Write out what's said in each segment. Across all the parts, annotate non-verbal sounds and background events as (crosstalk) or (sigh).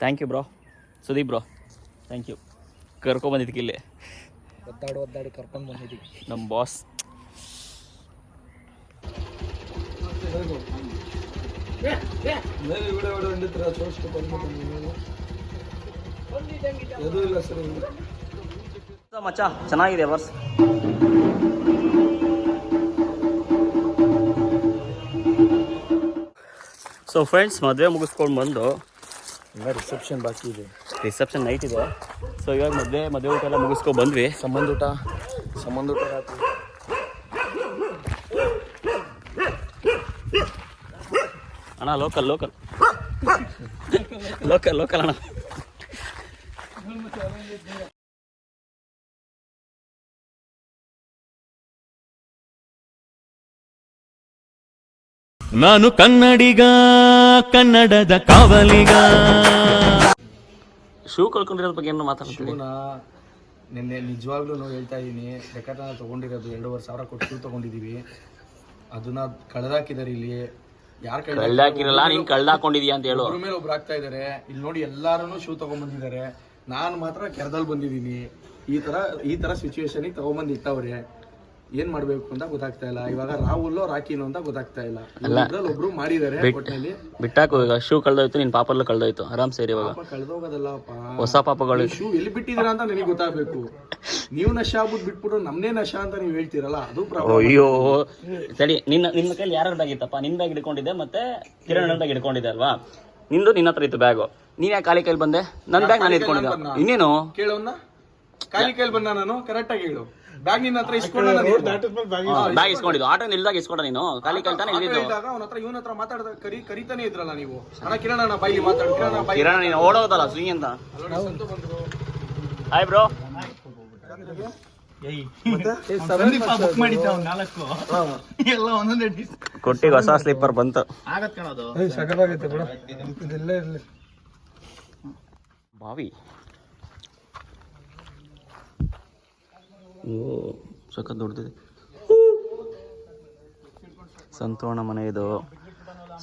Thank you bro Sudeep bro thank you ಕರ್ಕೊಂಬಂದಿದ್ದಕ್ಕೆ ಇಲ್ಲಿ. ಒದ್ದಾಡಿ ಒದ್ದಾಡಿ ಕರ್ಕೊಂಡು ಬಂದಿದ್ದೀವಿ ನಮ್ಮ ಬಾಸ್ ಮಚ್ಚ ಚೆನ್ನಾಗಿದೆ ವರ್ಸ್ ಸೊ ಫ್ರೆಂಡ್ಸ್ ಮದುವೆ ಮುಗಿಸ್ಕೊಂಡು ಬಂದು ರಿಸೆಪ್ಷನ್ ಬಾಕಿ ಇದೆ. ರಿಸೆಪ್ಷನ್ ನೈಟ್ ಇದೆ. ಸೊ ಇವಾಗ ಮದುವೆ ಮದುವೆ ಊಟ ಎಲ್ಲ ಮುಗಿಸ್ಕೊ ಬಂದ್ವಿ. ಸಂಬಂಧ ಊಟ ಸಂಬಂಧ ಊಟ ರಾತ್ರಿ. ಅಣ್ಣ ಲೋಕಲ್ ಲೋಕಲ್ ಲೋಕಲ್ ಲೋಕಲ್ ಅಣ್ಣ. ನಾನು ಕನ್ನಡಿಗ ಕನ್ನಡದ ಕಾವಲಿಗ. ಶೂ ಕಳ್ಕೊಂಡಿರೋದ್ರ ಬಗ್ಗೆ ಏನು ಮಾತಾಡ್ತೀನಿ ಶೂನ ನಿನ್ನೆ ನಿಜವಾಗ್ಲೂ ಹೇಳ್ತಾ ಇದ್ದೀನಿ ಬೇಕಾದ್ರೆ ತಗೊಂಡಿರೋದು ತೊಗೊಂಡಿರೋದು ಎರಡೂವರೆ ಸಾವಿರ ಕೊಟ್ಟು ಶೂ ತೊಗೊಂಡಿದ್ದೀವಿ. ಅದನ್ನ ಕಳೆದಾಕಿದ್ದಾರೆ ಇಲ್ಲಿ. ಯಾರು ಕಳ್ದಾಕಿರಲ್ಲ ನೀನ್ ಕಳ್ದಾಕೊಂಡಿದ್ಯಾ ಅಂತ ಹೇಳು. ಮೇಲೆ ಒಬ್ರು ಆಗ್ತಾ ಇದಾರೆ ಇಲ್ಲಿ ನೋಡಿ ಎಲ್ಲಾರು ಶೂ ತಗೊಂಡ್ಬಂದಿದ್ದಾರೆ. ನಾನು ಮಾತ್ರ ಕೆರದಲ್ಲಿ ಬಂದಿದ್ದೀನಿ. ಈ ತರ ಈ ತರ ಸಿಚುವೇಶನ್ ತಗೊಂಬಂದ್ ಇಟ್ಟವ್ರೆ ಏನ್ ಮಾಡ್ಬೇಕು ಅಂತ ಗೊತ್ತಾಗ್ತಾ ಇಲ್ಲ. ಇವಾಗ ರಾಹುಲ್ ರಾಕಿನೋ ಅಂತ ಗೊತ್ತಾಗ್ತಾ ಇಲ್ಲ. ಇದ್ರಲ್ಲಿ ಒಬ್ರು ಮಾಡಿದ್ದಾರೆ ಒಟ್ಟಿನಲ್ಲಿ ಬಿಟ್ಟಾಕು ಈಗ ಶೂ ಕಳ್ದೋಯ್ತು ನಿನ್ ಪಾಪಲ್ಲೂ ಕಳ್ದೋಯ್ತು. ಆರಾಮ್ ಸೇರಿ ಇವಾಗ. ಪಾಪ ಕಳ್ದೋಗೋದಲ್ಲಪ್ಪ. ಹೊಸ ಪಾಪಗಳು. ಶೂ ಎಲ್ಲಿ ಬಿಟ್ಟಿದ್ದೀರಾ ಅಂತ ನಿನಗೆ ಗೊತ್ತಾಗ್ಬೇಕು. ನೀವು ನಶ ಆಗ್ಬಿಟ್ಟು ಬಿಟ್ಬಿಟ್ಟು ನಮ್ನೇ ನಶ ಅಂತ ನೀವು ಹೇಳ್ತೀರಲ್ಲ ಅದು ಅಯ್ಯೋ. ಸರಿ ನಿನ್ನ ನಿನ್ನ ಕೈಲಿ ಯಾರ ಬ್ಯಾಗ್ ಇತ್ತಪ್ಪ ನಿನ್ ಬ್ಯಾಗ್ ಹಿಡ್ಕೊಂಡಿದ್ದೆ ಮತ್ತೆ ಕಿರಣ್ ಬ್ಯಾಗ್ ಹಿಡ್ಕೊಂಡಿದ್ದೆ ಅಲ್ವಾ? ನಿಂದು ನಿನ್ನ ಹತ್ರ ಇತ್ತು ಬ್ಯಾಗು ನೀನ್ ಯಾಕೆ ಖಾಲಿ ಕೈಲಿ ಬಂದೆ? ನನ್ನ ಬ್ಯಾಗ್ ನಾನು ಇಟ್ಕೊಂಡಿದ್ದೆ. ಇನ್ನೇನು? ಕೇಳೋಣ ಖಾಲಿ ಕೈಲಿ ಬಂದ ನಾನು? ಕರೆಕ್ಟ್ ಆಗಿ ಹೇಳು. ಬ್ಯಾಗ್ ನಿನ್ನ ಹತ್ರ ಇಸ್ಕೊಂಡ ಬ್ಯಾಗ್ ಇಸ್ಕೊಂಡಿದ್ದು ಆಟೋ ನಿಲ್ದಾಗ ಇಸ್ಕೊಂಡ ನೀನು? ಖಾಲಿ ಕಲ್ತಾನೆ ತಾನೇ ಇಲ್ಲಿದ್ದು ಇದ್ದಾಗ ಅವನ ಹತ್ರ ಇವನ ಹತ್ರ ಮಾತಾಡ್ದ ಕರಿ ಕರಿತಾನೆ ಇದ್ರಲ್ಲ ನೀವು. ಅಣ್ಣ ಕಿರಣ ಅಣ್ಣ ಬೈಲಿ ಮಾತಾಡು. ಕಿರಣ ನೀನು ಓಡೋದಲ್ಲ ಸ್ವಿಂಗ್ ಅಂತ? ಹಾಯ್ ಬ್ರೋ ಕೊಟ್ಟಿಗೆ ಹೊಸ ಸ್ಲಿಪ್ಪರ್ ಬಂತು. ಬಾವಿ. ಓ, ಸಖತ್ ದೊಡ್ಡದಿದೆ. ಸಂತೋಣ ಮನೆ ಇದು.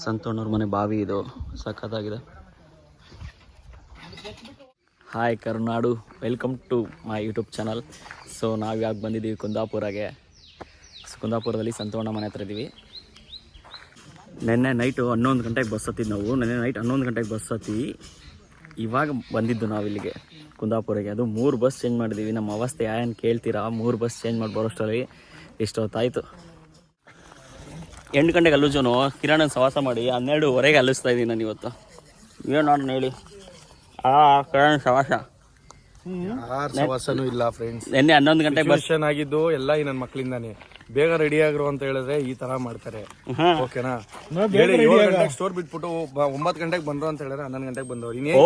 ಸಂತೋಣವ್ರ ಮನೆ ಬಾವಿ ಇದು. ಸಖತ್ತಾಗಿದೆ. Hi Karunadu. Welcome to my YouTube channel so ನಾವು ಯಾಕೆ ಬಂದಿದ್ದೀವಿ ಕುಂದಾಪುರಗೆ? ಕುಂದಾಪುರದಲ್ಲಿ ಸಂತೋಣ ಮನೆ ಹತ್ರ ಇದ್ದೀವಿ ನಿನ್ನೆ ನೈಟು ಹನ್ನೊಂದು ಗಂಟೆಗೆ ಬಸ್ ಹತ್ತಿದ್ದು ನಾವು. ನಿನ್ನೆ ನೈಟ್ ಹನ್ನೊಂದು ಗಂಟೆಗೆ ಬಸ್ ಹತ್ತಿ ಇವಾಗ ಬಂದಿದ್ದು ನಾವು ಇಲ್ಲಿಗೆ. ಕುಂದಾಪುರಕ್ಕೆ ಅದು ಮೂರು ಬಸ್ ಚೇಂಜ್ ಮಾಡಿದ್ದೀವಿ ನಮ್ಮ ಅವಸ್ಥೆ ಏನು ಕೇಳ್ತೀರಾ? ಮೂರು ಬಸ್ ಚೇಂಜ್ ಮಾಡಿ ಬರೋಷ್ಟರಲ್ಲಿ ಇಷ್ಟೊತ್ತಾಯಿತು ಎಂಟು ಗಂಟೆಗೆ ಅಲ್ಲುಜನು ಕಿರಣನ ಸವಾಸ ಮಾಡಿ ಹನ್ನೆರಡುವರೆಗೆ ಅಲ್ಲಿಸ್ತಾ ಇದ್ದೀನಿ ನಾನು ಇವತ್ತು. ಏನು ನಾನು ಹೇಳಿ. ಆ ಕಿರಣ ಸವಾಸ. ಸವಾಸನೂ ಇಲ್ಲ ಫ್ರೆಂಡ್ಸ್ ನಿನ್ನೆ ಹನ್ನೊಂದು ಗಂಟೆಗೆ ಬಸ್ ಚೆನ್ನಾಗಿದ್ದು ಆಗಿದ್ದು ಎಲ್ಲ ಈ ನನ್ನ ಮಕ್ಳಿಂದಾನೆ. ಬೇಗ ರೆಡಿ ಆಗ್ರು ಅಂತ ಹೇಳಿದ್ರೆ ಈ ತರ ಮಾಡ್ತಾರೆ. ಓಕೆನಾ ಬೇರೆ ಏಳು ಗಂಟೆಗೆ ಸ್ಟೋರ್ ಬಿಟ್ಬಿಟ್ಟು ಬ- ಒಂಬತ್ತು ಗಂಟೆಗೆ ಬಂದ್ರು ಅಂತ ಹೇಳಿದ್ರೆ ಹನ್ನೊಂದು ಗಂಟೆಗೆ ಬಂದವ್ರು. ಓ ಇನ್ನೇನ್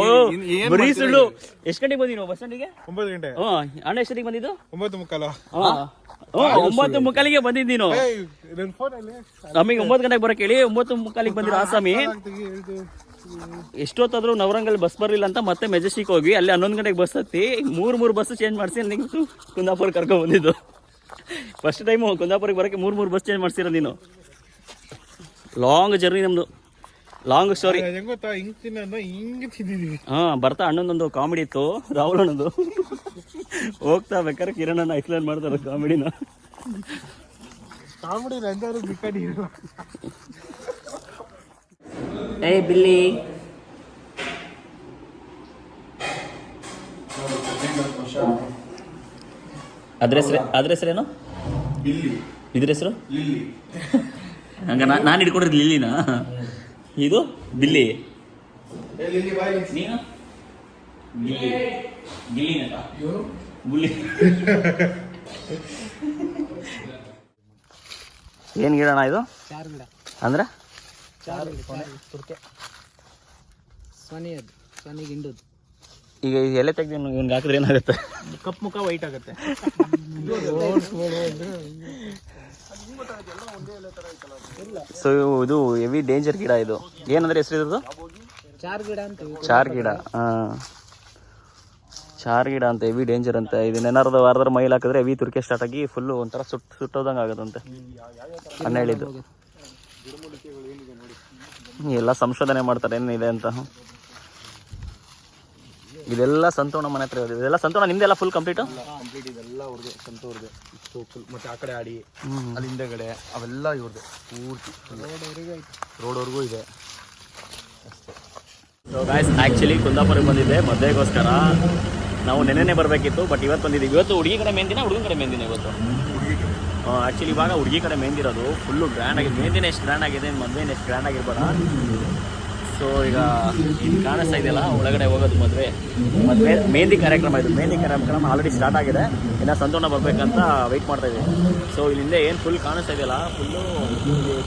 ಇನ್- ಬರೀ ಮಾಡ್ತೀರಾ? ಸುಳ್ಳು. ಎಷ್ಟು ಗಂಟೆಗೆ ಬಂದಿ ಬಸ್ ಸ್ಟ್ಯಾಂಡಿಗೆ? ಒಂಬತ್ತು ಗಂಟೆ. ಹ್ಞೂ ಅಣ್ಣ ಎಷ್ಟೊತ್ತಿಗೆ ಬಂದಿದ್ದು? ಒಂಬತ್ತು ಮುಕ್ಕಾಲ? ಹ್ಞೂ ಒಂಬತ್ತು ಮುಕ್ಕಾಲಿಗೆ ಬಂದಿದ್ದು ನೀನು? ನನ್ನ ಫೋನಲ್ಲಿ ನಮಗೆ ಒಂಬತ್ತು ಗಂಟೆಗೆ ಬರೋಕೆ ಹೇಳಿ ಒಂಬತ್ತು ಮುಕ್ಕಾಲಿಗೆ ಬಂದಿರೋ ಆಸಾಮಿ ಎಷ್ಟೊತ್ತಾದ್ರೂ ನವರಂಗಲ್ಲಿ ಬಸ್ ಬರಲಿಲ್ಲ ಅಂತ ಮತ್ತೆ ಮೆಜೆಸ್ಟಿಕ್ ಹೋಗಿ ಅಲ್ಲಿ ಹನ್ನೊಂದು ಗಂಟೆಗೆ ಬಸ್ ಹತ್ತಿ ಮೂರು ಮೂರು ಬಸ್ ಚೇಂಜ್ ಮಾಡಿಸಿ ಅಲ್ಲಿಗೆ ಕುಂದಾಪುರ ಕರ್ಕೊಂಡು ಬಂದಿದ್ದು. ಫಸ್ಟ್ ಟೈಮು ಕುಂದಾಪುರಕ್ಕೆ ಬರೋಕ್ಕೆ ಮೂರು ಮೂರು ಬಸ್ ಚೇಂಜ್ ಮಾಡಿಸಿರೋ ನೀನು. ಲಾಂಗ್ ಜರ್ನಿ ನಮ್ಮದು ಲಾಂಗ್ ಸ್ಟೋರಿ ಹಾಂ ಬರ್ತಾ ಅಣ್ಣನೊಂದು ಕಾಮಿಡಿ ಇತ್ತು ರಾಹುಲ್ ಅಣ್ಣದು ಹೋಗ್ತಾ ಬೇಕಾದ್ರೆ ಕಿರಣ್ ಅಣ್ಣ ಎಕ್ಸ್ಪ್ಲೇನ್ ಮಾಡ್ತಾರೆ ಕಾಮಿಡಿನ ಕಾಮಿಡಿ ನಂದಾರು ಬಿಕ್ಕಡಿ ಏ ಬಿಲ್ಲಿ. ಅದ್ರ ಹೆಸರು ಅದ್ರ ಹೆಸರೇನು ಇದ್ರ ಹೆಸರು? (laughs) ಹಂಗ ನಾನು ಹಿಡ್ಕೊಂಡಿದ್ದು ಲಿಲ್ಲಿನ? ಇದು? ಬಿಲ್ಲಿ. ನೀನು? (laughs) ಏನು ಗಿಡಣ ಇದು? ಚಾರ್ ಗಿಡ. ಅಂದ್ರೆ? ಚಾರ್ ತುರ್ಕೆ ಸನಿ ಅದು ಸನಿ ಗಿಂಡದು ಈಗ ಎಲೆ ತೆಗ್ದು ಇವ್ನಿಗೆ ಹಾಕಿದ್ರೆ ಏನಾಗುತ್ತೆ? ಕಪ್ ಮುಖ ವೈಟ್ ಆಗುತ್ತೆ. ಸೊ ಇದು ಹೆವಿ ಡೇಂಜರ್ ಗಿಡ ಇದು. ಏನಂದ್ರೆ ಹೆಸರು ಇದ್ರದ್ದು? ಚಾರ್ ಗಿಡ ಅಂತ ಚಾರ್ ಗಿಡ ಹಾಂ. ಚಾರ್ ಗಿಡ ಅಂತ ಹೆವಿ ಡೇಂಜರ್ ಅಂತ. ಇದನ್ನೇನಾದ್ರು ವಾರದ್ರ ಮೈಲ್ ಹಾಕಿದ್ರೆ ಹೆವಿ ತುರ್ಕೆ ಸ್ಟಾರ್ಟ್ ಆಗಿ ಫುಲ್ಲು ಒಂಥರ ಸುಟ್ಟು ಸುಟ್ಟೋದಂಗೆ ಆಗುತ್ತಂತೆ ಅನ್ನ ಹೇಳಿದ್ದು ಎಲ್ಲ ಸಂಶೋಧನೆ ಮಾಡ್ತಾರೆ ಏನಿದೆ ಅಂತ. ಇದೆಲ್ಲ ಸಂತೋಣ ಮನೆ ಹತ್ರ ಇರೋದು. ಇದೆಲ್ಲ ಸಂತೋಣ ನಿಮ್ದೆಲ್ಲ ಫುಲ್ ಕಂಪ್ಲೀಟ್ ಕಂಪ್ಲೀಟ್ ಇದೆಲ್ಲ ಅವ್ರದ್ದು ಸ್ವಂತ ಅವ್ರದ್ದು ಫುಲ್ ಮತ್ತೆ ಆ ಕಡೆ ಆಡಿ ಅಲ್ಲಿ ಹಿಂದೆಗಡೆ ಅವೆಲ್ಲ ಇವ್ರದ್ದು ಪೂರ್ತಿ ರೋಡ್ವರೆಗೂ ಇದೆ. ಗಾಯ್ಸ್ ಆ್ಯಕ್ಚುಲಿ ಕುಂದಾಪುರಕ್ಕೆ ಬಂದಿದ್ದೆ ಮದುವೆಗೋಸ್ಕರ. ನಾವು ನೆನ್ನೆನೇ ಬರಬೇಕಿತ್ತು ಬಟ್ ಇವತ್ತು ಬಂದಿದ್ದೀವಿ. ಇವತ್ತು ಹುಡುಗಿ ಕಡೆ ಮೇಂದಿನ ಹುಡುಗನ ಕಡೆ ಮೇಂದಿನ ಇವತ್ತು? ಆಕ್ಚುಲಿ ಇವಾಗ ಹುಡುಗಿ ಕಡೆ ಮೇಂದಿರೋದು ಫುಲ್ಲು ಗ್ರ್ಯಾಂಡ್ ಆಗಿದೆ ಮೇಂದಿನ ಎಷ್ಟು ಗ್ರ್ಯಾಂಡ್ ಆಗಿದೆ ಮದುವೆನ ಎಷ್ಟು ಗ್ರ್ಯಾಂಡ್ ಆಗಿರ್ಬೇಡ ಸೊ ಈಗ ಇಲ್ಲಿ ಕಾಣಿಸ್ತಾ ಇದೆಯಲ್ಲ, ಒಳಗಡೆ ಹೋಗೋದು ಮದುವೆ. ಮದುವೆ ಮೆಹಂದಿ ಕಾರ್ಯಕ್ರಮ ಇದು. ಮೆಹಂದಿ ಕಾರ್ಯಕ್ರಮ ಆಲ್ರೆಡಿ ಸ್ಟಾರ್ಟ್ ಆಗಿದೆ. ಇನ್ನು ಸಂತೋಣ ಬರಬೇಕಂತ ವೆಯ್ಟ್ ಮಾಡ್ತಾ ಇದ್ದೀವಿ ಸೊ ಇಲ್ಲಿಂದ ಏನು ಫುಲ್ ಕಾಣಿಸ್ತಾ ಇದೆಯಲ್ಲ ಫುಲ್ಲು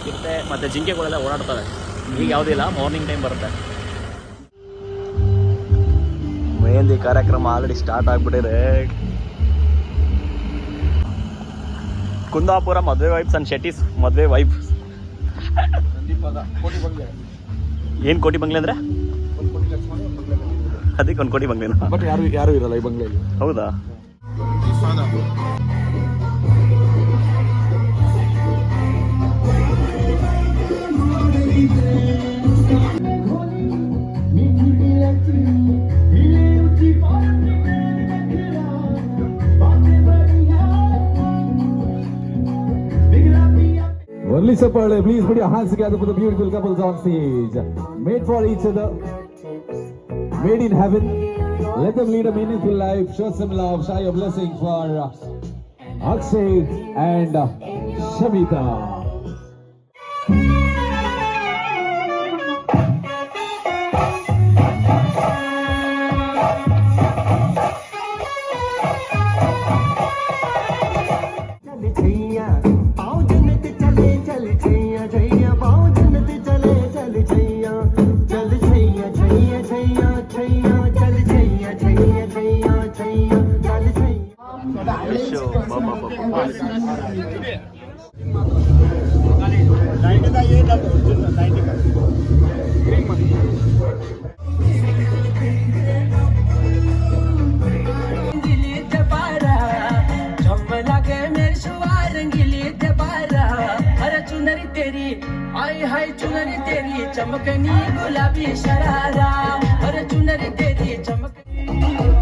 ಚಿರತೆ ಮತ್ತು ಜಿಂಕೆಗಳೆಲ್ಲ ಓಡಾಡ್ತವೆ ಈಗ ಯಾವುದಿಲ್ಲ ಮಾರ್ನಿಂಗ್ ಟೈಮ್ ಬರುತ್ತೆ. ಮೆಹಂದಿ ಕಾರ್ಯಕ್ರಮ ಆಲ್ರೆಡಿ ಸ್ಟಾರ್ಟ್ ಆಗಿಬಿಟ್ಟಿದೆ. ಕುಂದಾಪುರ ಮದುವೆ ವೈಬ್ಸ್ ಅಂಡ್ ಶೆಟ್ಟಿಸ್ ಮದುವೆ ವೈಬ್ ಸಂದೀಪದ ಕೋಟಿ ಬಂಗ್ಲೆ ಏನು ಕೋಟಿ ಬಂಗ್ಲೆ ಅಂದರೆ? ಅದಕ್ಕೆ ಒಂದು ಕೋಟಿ ಬಂಗ್ಲೆನಾ? ಬಟ್ ಯಾರು ಯಾರು ಇರಲ್ಲ ಈ ಬಂಗ್ಲೆಯಲ್ಲಿ ಹೌದಾ? Only Sapale, please put your hands together for the beautiful couples on stage. Made for each other, made in heaven. Let them lead a meaningful life, show some love, show your blessing for Akshay and uh, chamakani gulabi sharada ore chunare teri chamakani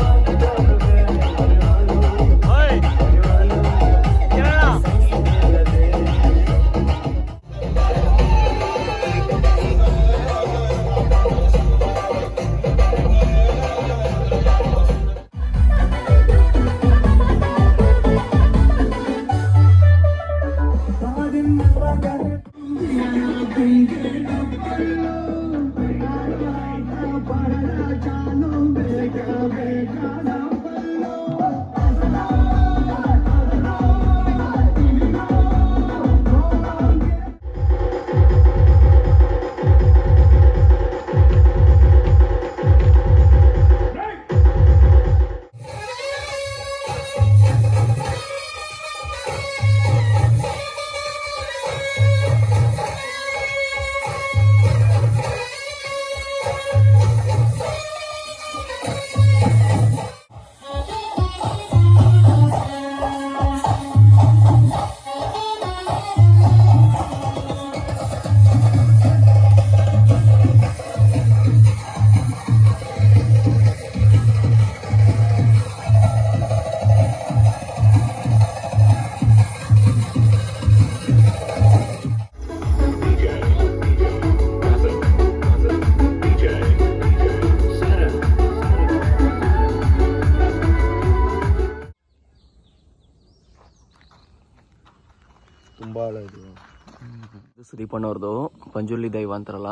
ಇದು ಪಂಜುಲಿ ದೈವ ಅಂತಾರಲ್ಲ,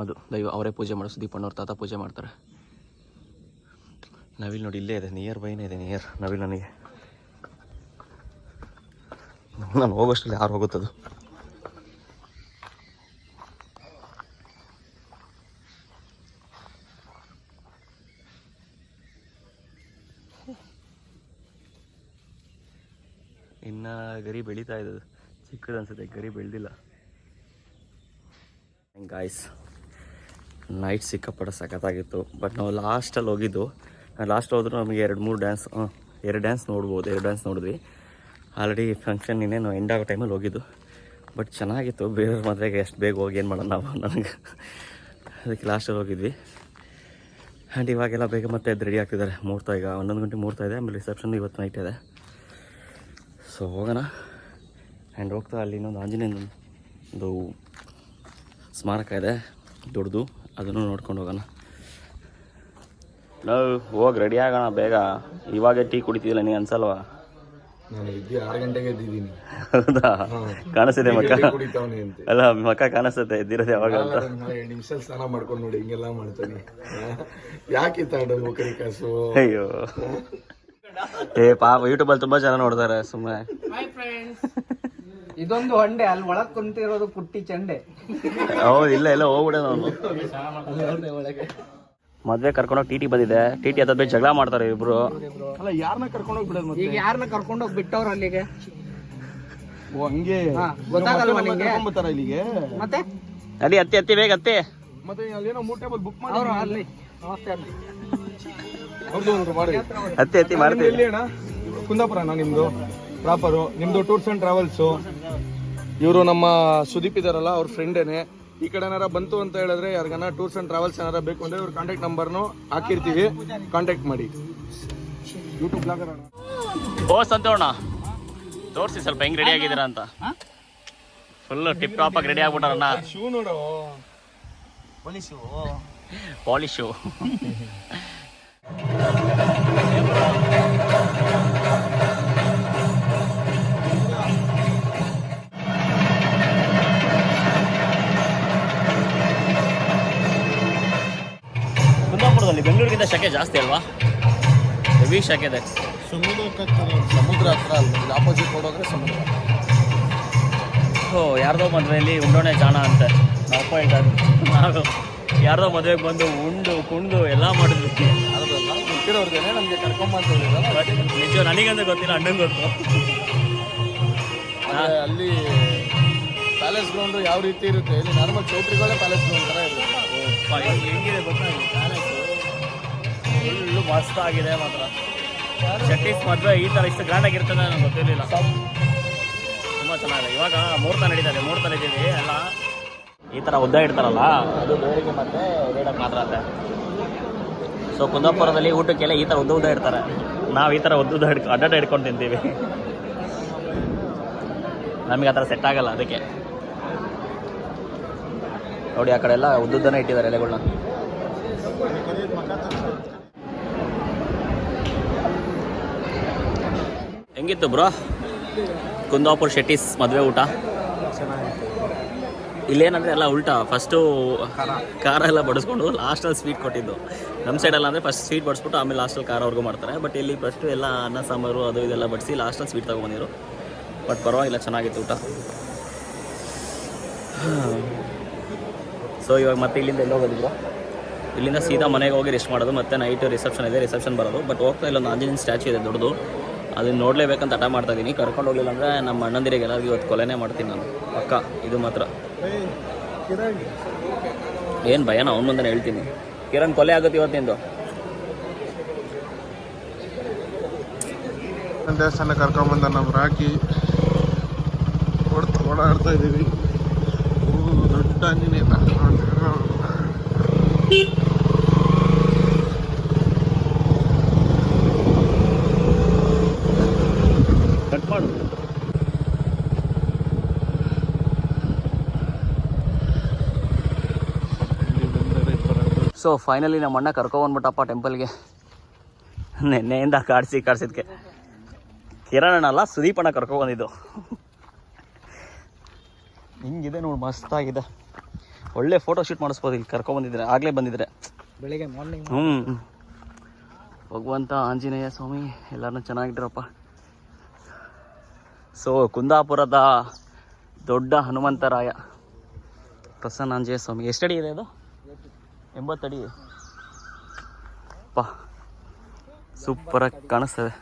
ಅದು ದೈವ ಅವರೇ ಪೂಜೆ ಮಾಡೋ ದೀಪಣ್ಣವ್ರ ತಾತ ಪೂಜೆ ಮಾಡ್ತಾರೆ. ನವಿಲ್ ನೋಡಿ ಇಲ್ಲೇ ಇದೆ ನಿಯರ್ ಬೈನೇ ಇದೆ ನಿಯರ್ ನವಿಲ್ ನನಗೆ. ನಾನು ಹೋಗೋಷ್ಟರಲ್ಲಿ ಯಾರು ಹೋಗುತ್ತದು? ಇನ್ನ ಗರಿ ಬೆಳೀತಾ ಇದ್ದದು ಚಿಕ್ಕದು ಅನ್ಸುತ್ತೆ, ಗರಿ ಬೆಳೆದಿಲ್ಲ. ಗಾಯ್ಸ್ ನೈಟ್ ಸಿಕ್ಕಾಪಟ್ಟೆ ಸಖತ್ತಾಗಿತ್ತು. ಬಟ್ ನಾವು ಲಾಸ್ಟಲ್ಲಿ ಹೋಗಿದ್ದು. ಲಾಸ್ಟ್ ಹೋದ್ರು ನಮಗೆ ಎರಡು ಮೂರು ಡ್ಯಾನ್ಸ್ ಎರಡು ಡ್ಯಾನ್ಸ್ ನೋಡ್ಬೋದು. ಎರಡು ಡ್ಯಾನ್ಸ್ ನೋಡಿದ್ವಿ. ಆಲ್ರೆಡಿ ಫಂಕ್ಷನ್ ಇನ್ನೇನು ಎಂಡ್ ಆಗೋ ಟೈಮಲ್ಲಿ ಹೋಗಿದ್ದು. ಬಟ್ ಚೆನ್ನಾಗಿತ್ತು. ಬೇರೆ ಮದುವೆಗೆ ಎಷ್ಟು ಬೇಗ ಹೋಗಿ ಏನು ಮಾಡೋಣ ನಾವು ನನಗೆ ಅದಕ್ಕೆ ಲಾಸ್ಟಲ್ಲಿ ಹೋಗಿದ್ವಿ. ಆ್ಯಂಡ್ ಇವಾಗೆಲ್ಲ ಬೇಗ ಮತ್ತೆ ರೆಡಿ ಆಗ್ತಿದ್ದಾರೆ. ಮುಹೂರ್ತ ಈಗ ಹನ್ನೊಂದು ಗಂಟೆ ಮುಹೂರ್ತ ಇದೆ. ಆಮೇಲೆ ರಿಸೆಪ್ಷನ್ ಇವತ್ತು ನೈಟ್ ಇದೆ. ಸೊ ಹೋಗೋಣ. ಆ್ಯಂಡ್ ಹೋಗ್ತಾ ಅಲ್ಲಿ ಇನ್ನೊಂದು ಆಂಜನೇಯನ ಒಂದು ಸ್ಮಾರಕ ಇದೆ ದೊಡ್ಡದು. ಅದನ್ನು ನೋಡ್ಕೊಂಡು ಹೋಗೋಣ. ನಾವು ಹೋಗಿ ರೆಡಿ ಆಗೋಣ ಬೇಗ. ಇವಾಗ ಟೀ ಕುಡಿತಿದ್ದಿಲ್ಲ ನೀ ಅನ್ಸಲ್ವಾ? ನಾನು ಇದ್ದಿ ಆರು ಗಂಟೆಗೆ ಎದ್ದಿದ್ದೀನಿ. ಹೌದಾ? ಕಾಣಿಸ್ತಿದೆ ಮಕ್ಕ. ಕುಡಿತಾವನೆ ಅಂತ. ಅಲ್ಲ ಮಕ್ಕ ಕಾಣಿಸುತ್ತೆ ಎದ್ದಿರೋದು ಯಾವಾಗ ಅಂತ. ಎರಡು ನಿಮಿಷ ಸ್ನಾನ ಮಾಡ್ಕೊಂಡು ನೋಡಿ ಹಿಂಗೆಲ್ಲ ಮಾಡ್ತಾನೆ. ಯಾಕೆ ಕರಿ ಕಾಸು ಅಯ್ಯೋ. ಏ ಪಾಪ ಯೂಟ್ಯೂಬಲ್ಲಿ ತುಂಬಾ ಜನ ನೋಡ್ತಾರೆ ಸುಮ್ಮನೆ ಇದೊಂದು ಹಂಡೆ ಅಲ್ಲಿ ಒಳಗ್ ಕುಂತಿರೋದು ಪುಟ್ಟಿ ಚಂಡೆ. ಹೌದು ಇಲ್ಲ ಇಲ್ಲ ಹೋಗ್ಬಿಡ ನಾನು ಮದ್ವೆ ಕರ್ಕೊಂಡೋಗಿ ಟಿ ಟಿ ಬಂದಿದೆ. ಟಿ ಟಿ ಹತ್ತದ ಜಗಳ ಮಾಡ್ತಾರೆ ಇಬ್ರು. ಅಲ್ಲ ಯಾರನ್ನ ಕರ್ಕೊಂಡೋಗಿ ಹೋಗ್ಬಿಡೋದು ಮತ್ತೆ? ಈಗ ಯಾರನ್ನ ಕರ್ಕೊಂಡೋಗಿ ಬಿಟ್ಟವ್ರ ಅಲ್ಲಿಗೆ? ಓ ಹಂಗೆ. ಹಾ, ಗೊತ್ತಾಗಲ್ವಾ ಮತ್ತೆ ನಿಂಗೆ? ಕರ್ಕೊಂಡ್ಬರ್ತಾರ ಇಲ್ಲಿಗೆ? ಮತ್ತೆ? ಅಡಿ ಹತ್ತಿ ಹತ್ತಿ ಬೇಗ ಅತ್ತೆ ಮತ್ತೆ ಅಲ್ಲೇನೋ ಮೂರ್ ಟೇಬಲ್ ಬುಕ್ ಮಾಡಿ ಅವ್ರು ಅಲ್ಲಿ. ಅಲ್ಲಿ. ಹತ್ತಿ ಹತ್ತಿ ಮಾಡ್ತೀವಿ. ಎಲ್ಲಿ ಅಣ್ಣ ಕುಂದಾಪುರನ ನಿಮ್ದು? ಪ್ರಾಪರು. ನಿಮ್ದು ಟೂರ್ಸ್ ಅಂಡ್ ಟ್ರಾವೆಲ್ಸು? ಇವರು ನಮ್ಮ ಸುದೀಪ್ ಇದಾರಲ್ಲ ಅವ್ರ ಫ್ರೆಂಡೇನೆ. ಈ ಕಡೆ ಏನಾರ ಬಂತು ಅಂತ ಹೇಳಿದ್ರೆ ಯಾರಿಗಾನ ಟೂರ್ಸ್ ಅಂಡ್ ಟ್ರಾವೆಲ್ಸ್ ಏನಾರ ಬೇಕು ಅಂದ್ರೆ ಇವ್ರ ಕಾಂಟ್ಯಾಕ್ಟ್ ನಂಬರ್ನು ಹಾಕಿರ್ತೀವಿ. ಕಾಂಟ್ಯಾಕ್ಟ್ ಮಾಡಿ. ಯೂಟ್ಯೂಬ್ ಬ್ಲಾಗರ್ ಓ ಸಂತೋಣ. ತೋರಿಸಿ ಸ್ವಲ್ಪ ಹೆಂಗ್ ರೆಡಿ ಆಗಿದ್ದೀರಾ ಅಂತ. ಫುಲ್ ಟಿಪ್ ಟಾಪ್ ಆಗಿ ರೆಡಿ ಆಗ್ಬಿಟ್ಟಾರಣ್ಣ. ಶೂ ನೋಡು. ಪಾಲಿಶು (laughs) ಬೆಂಗಳೂರಿಗಿಂತ ಶಕೆ ಜಾಸ್ತಿ ಅಲ್ವಾ? ಹೆವಿ ಶಕೆ ಇದೆ. ಸಮುದ್ರ ಹತ್ರ ಅಲ್ಲಿ ಆಪೋಸಿಟ್ ನೋಡೋದ್ರೆ ಸಮುದ್ರ. ಓ ಯಾರ್ದೋ ಮದುವೆಯಲ್ಲಿ ಉಂಡೋಣೆ ಜಾಣ ಅಂತೆ. ನಮ್ಮಪ್ಪ ಹೇಳ್ತಾ ನಾವು ಯಾರ್ದೋ ಮದುವೆಗೆ ಬಂದು ಉಂಡು ಕುಂಡು ಎಲ್ಲ ಮಾಡಿದ್ರು ಯಾರ್ದಲ್ಲ ಗೊತ್ತಿರೋರ್ದೇನೆ ನಮಗೆ ಕರ್ಕೊಂಬಂತ ನಿಜ ನನಗಂದ್ರೆ ಗೊತ್ತಿಲ್ಲ ಅಣ್ಣಂಗೆ ಗೊತ್ತು. ಅಲ್ಲಿ ಪ್ಯಾಲೇಸ್ ಗ್ರೌಂಡ್ ಯಾವ ರೀತಿ ಇರುತ್ತೆ? ಇಲ್ಲಿ ನಾರ್ಮಲ್ ಚೌಟ್ರಿಗಳೇ ಪ್ಯಾಲೇಸ್ ಗ್ರೌಂಡ್ ತರ ಇರುತ್ತೆ. ಹೆಂಗಿದೆ ಗೊತ್ತಾ ಪ್ಯಾಲೇಸ್ ಪ್ಯಾಲೇಸು ಫುಲ್ಲು ಮಸ್ತ್ ಆಗಿದೆ ಮಾತ್ರ. ಶೆಟ್ಟಿಸ್ ಮದುವೆ ಈ ಥರ ಇಷ್ಟು ಗ್ರ್ಯಾಂಡ್ ಆಗಿರ್ತದೆ ನನಗೆ ಗೊತ್ತಿರಲಿಲ್ಲ. ತುಂಬ ಚೆನ್ನಾಗಿದೆ. ಇವಾಗ ಮುಹೂರ್ತ ನಡೀತದೆ ಮುಹೂರ್ತ ಇದ್ದೀವಿ ಎಲ್ಲ. ಈ ಥರ ಉದ್ದ ಇಡ್ತಾರಲ್ಲ ಅದು ಬೇರೆಗೆ ಮತ್ತೆ ರೇಡಕ್ಕೆ ಮಾತ್ರ ಅಂತೆ ಸೊ ಕುಂದಾಪುರದಲ್ಲಿ ಊಟಕ್ಕೆಲ್ಲ ಈ ಥರ ಉದ್ದ ಉದ್ದ ಇಡ್ತಾರೆ. ನಾವು ಈ ಥರ ಉದ್ದ ಉದ್ದ ಹಿಡ್ಕೊ ಅಡ್ಡಾಡ ಹಿಡ್ಕೊಂಡು ತಿಂತೀವಿ. ನಮಗೆ ಆ ಥರ ಸೆಟ್ ಆಗಲ್ಲ ಅದಕ್ಕೆ. ನೋಡಿ ಆ ಕಡೆ ಎಲ್ಲ ಉದ್ದುದ್ದನೇ ಇಟ್ಟಿದ್ದಾರೆ ಎಲೆಗಳನ್ನ ಹೆಂಗಿತ್ತು ಬ್ರೋ? ಕುಂದಾಪುರ ಶೆಟ್ಟಿಸ್ ಮದುವೆ ಊಟ? ಇಲ್ಲೇನಂದ್ರೆ ಎಲ್ಲ ಉಲ್ಟಾ. ಫಸ್ಟು ಖಾರ. ಎಲ್ಲ ಬಡಿಸ್ಕೊಂಡು ಲಾಸ್ಟಲ್ಲಿ ಸ್ವೀಟ್ ಕೊಟ್ಟಿದ್ದು. ನಮ್ಮ ಸೈಡಲ್ಲ ಅಂದರೆ ಫಸ್ಟ್ ಸ್ವೀಟ್ ಬಡಿಸ್ಬಿಟ್ಟು ಆಮೇಲೆ ಲಾಸ್ಟಲ್ಲಿ ಖಾರವರೆಗೂ ಮಾಡ್ತಾರೆ. ಬಟ್ ಇಲ್ಲಿ ಫಸ್ಟು ಎಲ್ಲ ಅನ್ನ ಸಾಂಬಾರು ಅದು ಇದೆಲ್ಲ ಬಡಿಸಿ ಲಾಸ್ಟಲ್ಲಿ ಸ್ವೀಟ್ ತೊಗೊಂಡಿರು ಬಟ್ ಪರವಾಗಿಲ್ಲ ಚೆನ್ನಾಗಿತ್ತು ಊಟ. ಸೊ ಇವಾಗ ಮತ್ತೆ ಇಲ್ಲಿಂದ ಎಲ್ಲ ಹೋಗೋದಿದ್ರು ಇಲ್ಲಿಂದ ಸೀದಾ ಮನೆಗೆ ಹೋಗಿ ರೆಸ್ಟ್ ಮಾಡೋದು. ಮತ್ತೆ ನೈಟ್ ರಿಸೆಪ್ಷನ್ ಇದೆ ರಿಸೆಪ್ಷನ್ ಬರೋದು. ಬಟ್ ಹೋಗ್ತಾ ಇಲ್ಲೊಂದು ಆಂಜನೇಯನ ಸ್ಟ್ಯಾಚು ಇದೆ ದೊಡ್ಡದು. ಅದನ್ನ ನೋಡಲೇಬೇಕಂತ ಹಠ ಮಾಡ್ತಾ ಇದ್ದೀನಿ ಕರ್ಕೊಂಡು ಹೋಗ್ಲಿಲ್ಲ ಅಂದ್ರೆ ನಮ್ಮ ಅಣ್ಣಂದಿರಿಗೆ ಎಲ್ಲರಿಗೂ ಇವತ್ತು ಕೊಲೆನೇ ಮಾಡ್ತೀನಿ ನಾನು. ಪಕ್ಕ, ಇದು ಮಾತ್ರ. ಏನು ಭಯನ? ಅವ್ನ ಮುಂದೆ ಹೇಳ್ತೀನಿ. ಕಿರಣ್, ಕೊಲೆ ಆಗುತ್ತೆ ಇವತ್ತಿಂದು ದೇವಸ್ಥಾನ ಕರ್ಕೊಂಬಂದ ನಮ್ಮ ರಾಕಿ ಓಡಾಡ್ತಾ ಇದ್ದೀವಿ ದೊಡ್ಡ ಆಂಜನೇಯ ಸೊ ಫೈನಲಿ ನಮ್ಮ ಅಣ್ಣ ಕರ್ಕೊಬಂದ್ಬಿಟ್ಟಪ್ಪ ಟೆಂಪಲ್ಗೆ ನೆನ್ನೆಯಿಂದ ಕಾಡಿಸಿ ಕಾಡಿಸಿದ್ಕೆ. ಕಿರಣ್ ಅಣ್ಣ ಅಲ್ಲ ಸುದೀಪ್ ಅಣ್ಣ ಕರ್ಕೊಬಂದಿದ್ದು ಹಿಂಗಿದೆ ನೋಡಿ ಮಸ್ತಾಗಿದೆ ಒಳ್ಳೆ ಫೋಟೋ ಶೂಟ್ ಮಾಡಿಸ್ಬೋದು ಇಲ್ಲಿ ಕರ್ಕೊಬಂದಿದ್ರೆ ಆಗಲೇ ಬಂದಿದ್ರೆ. ಬೆಳಿಗ್ಗೆ ಮಾರ್ನಿಂಗ್ ಹ್ಞೂ ಭಗವಂತ ಆಂಜನೇಯ ಸ್ವಾಮಿ ಎಲ್ಲರನ್ನೂ ಚೆನ್ನಾಗಿಟ್ರಪ್ಪ ಸೊ ಕುಂದಾಪುರದ ದೊಡ್ಡ ಹನುಮಂತರಾಯ. ಪ್ರಸನ್ನ ಆಂಜನೇಯ ಸ್ವಾಮಿ ಎಷ್ಟಡಿ ಇದೆ ಅದು? ಎಂಬತ್ತಡಿ ಪಾ ಸೂಪರಾಗಿ ಕಾಣಿಸ್ತದೆ.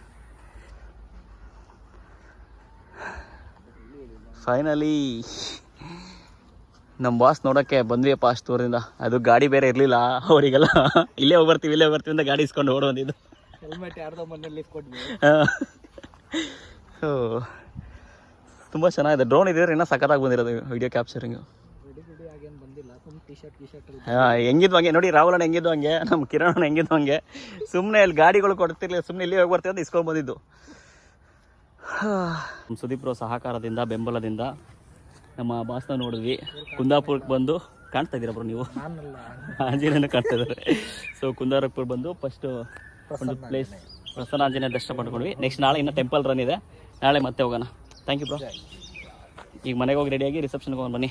ಫೈನಲಿ ನಮ್ಮ ಬಾಸ್ ನೋಡೋಕ್ಕೆ ಬಂದ್ವಿಯಪ್ಪ ಅಷ್ಟು ದೂರದಿಂದ. ಅದು ಗಾಡಿ ಬೇರೆ ಇರಲಿಲ್ಲ ಅವರಿಗೆಲ್ಲ. ಇಲ್ಲೇ ಹೋಗ್ಬರ್ತೀವಿ ಇಲ್ಲೇ ಹೋಗ್ಬರ್ತೀವಿ ಅಂತ ಗಾಡಿ ಇಸ್ಕೊಂಡು ಓಡ್ ಬಂದಿದ್ದು. ಹೆಲ್ಮೆಟ್ ಯಾರ್ದೋ ಮನೇಲಿ ತುಂಬ ಚೆನ್ನಾಗಿದೆ. ಡ್ರೋನ್ ಇದ್ರೆ ಇನ್ನೂ ಸಖತ್ತಾಗಿ ಬಂದಿರೋದು ವಿಡಿಯೋ ಕ್ಯಾಪ್ಚರಿಂಗು ಬಿಡಿ ಬಿಡಿ ಆಗೇನು ಬಂದಿಲ್ಲ ಸುಮ್ಮನೆ ಟಿ ಶರ್ಟ್ ಟಿ ಶರ್ಟ್ ಆ, ಹೆಂಗಿದ್ವು ಹಂಗೆ? ನೋಡಿ ರಾಹುಲ್ ಅಣ್ಣ ಹೆಂಗಿದ್ವು ಹಂಗೆ? ನಮ್ಮ ಕಿರಣ್ ಅಣ್ಣ ಹೆಂಗಿದ್ವು ಹಂಗೆ? ಸುಮ್ಮನೆ ಅಲ್ಲಿ ಗಾಡಿಗಳು ಕೊಡ್ತಿರ್ಲಿಲ್ಲ ಸುಮ್ಮನೆ ಇಲ್ಲಿ ಹೋಗಿ ಬರ್ತೀವಿ ಅಂತ ಇಸ್ಕೊಂಡ್ ಬಂದಿದ್ದು. ನಮ್ಮ ಸುದೀಪ್ರ ಸಹಕಾರದಿಂದ ಬೆಂಬಲದಿಂದ ನಮ್ಮ ಬಾಸ್ನ ನೋಡಿದ್ವಿ. ಕುಂದಾಪುರಕ್ಕೆ ಬಂದು ಕಾಣ್ತಾ ಇದ್ದೀರಾ ಬ್ರೋ ನೀವು? ಆಂಜನೇಯನ ಕಾಣ್ತಾ ಇದ್ದಾರೆ. ಸೊ ಕುಂದಾಪುರ ಬಂದು ಫಸ್ಟ್ ಒಂದು ಪ್ಲೇಸ್ ಪ್ರಸನ್ನ ಆಂಜನೇಯ ದರ್ಶನ ಪಡ್ಕೊಂಡ್ವಿ. ನೆಕ್ಸ್ಟ್ ನಾಳೆ ಇನ್ನೂ ಟೆಂಪಲ್ ರನ್ ಇದೆ. ನಾಳೆ ಮತ್ತೆ ಹೋಗೋಣ. ಥ್ಯಾಂಕ್ ಯು ಬ್ರೋ ಈಗ ಮನೆಗೆ ಹೋಗಿ ರೆಡಿಯಾಗಿ ರಿಸೆಪ್ಷನ್ಗೆ ಹೋಗೋಣ ಬನ್ನಿ.